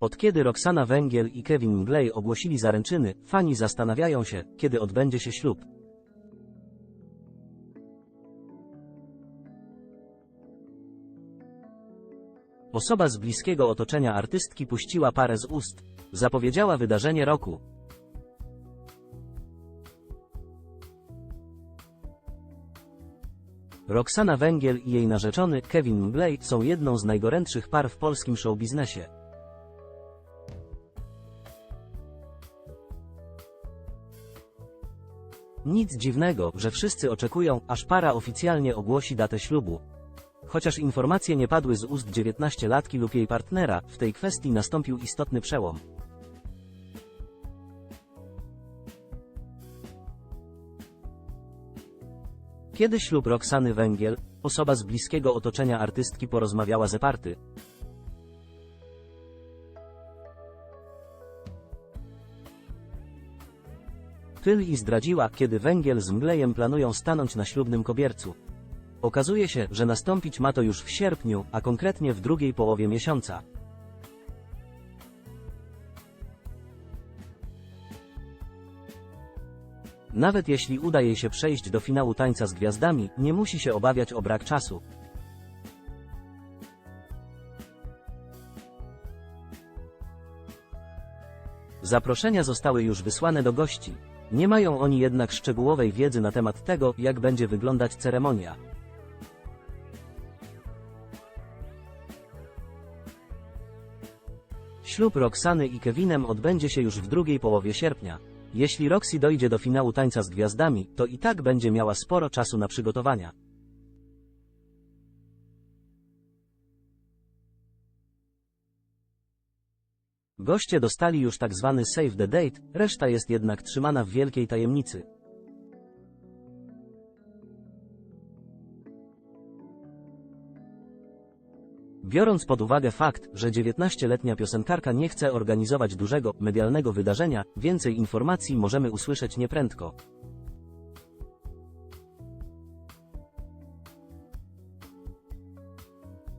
Od kiedy Roxana Węgiel i Kevin Mglej ogłosili zaręczyny, fani zastanawiają się, kiedy odbędzie się ślub. Osoba z bliskiego otoczenia artystki puściła parę z ust. Zapowiedziała wydarzenie roku. Roxana Węgiel i jej narzeczony Kevin Mglej są jedną z najgorętszych par w polskim showbiznesie. Nic dziwnego, że wszyscy oczekują, aż para oficjalnie ogłosi datę ślubu. Chociaż informacje nie padły z ust 19-latki lub jej partnera, w tej kwestii nastąpił istotny przełom. Kiedy ślub Roxany Węgiel, osoba z bliskiego otoczenia artystki porozmawiała ze party. Tyl i zdradziła, kiedy Węgiel z Mglejem planują stanąć na ślubnym kobiercu. Okazuje się, że nastąpić ma to już w sierpniu, a konkretnie w drugiej połowie miesiąca. Nawet jeśli uda jej się przejść do finału tańca z gwiazdami, nie musi się obawiać o brak czasu. Zaproszenia zostały już wysłane do gości. Nie mają oni jednak szczegółowej wiedzy na temat tego, jak będzie wyglądać ceremonia. Ślub Roxany i Kevinem odbędzie się już w drugiej połowie sierpnia. Jeśli Roxy dojdzie do finału tańca z gwiazdami, to i tak będzie miała sporo czasu na przygotowania. Goście dostali już tak zwany save the date, reszta jest jednak trzymana w wielkiej tajemnicy. Biorąc pod uwagę fakt, że 19-letnia piosenkarka nie chce organizować dużego, medialnego wydarzenia, więcej informacji możemy usłyszeć nieprędko.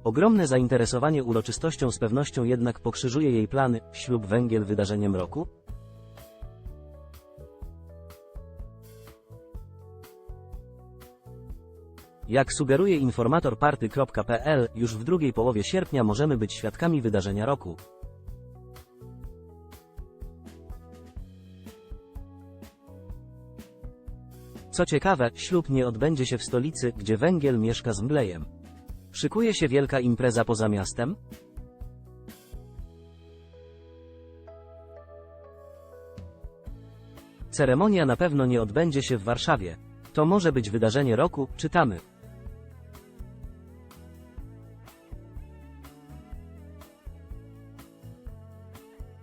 Ogromne zainteresowanie uroczystością z pewnością jednak pokrzyżuje jej plany, ślub węgiel wydarzeniem roku? Jak sugeruje informator party.pl, już w drugiej połowie sierpnia możemy być świadkami wydarzenia roku. Co ciekawe, ślub nie odbędzie się w stolicy, gdzie węgiel mieszka z Mglejem. Szykuje się wielka impreza poza miastem? Ceremonia na pewno nie odbędzie się w Warszawie. To może być wydarzenie roku, czytamy.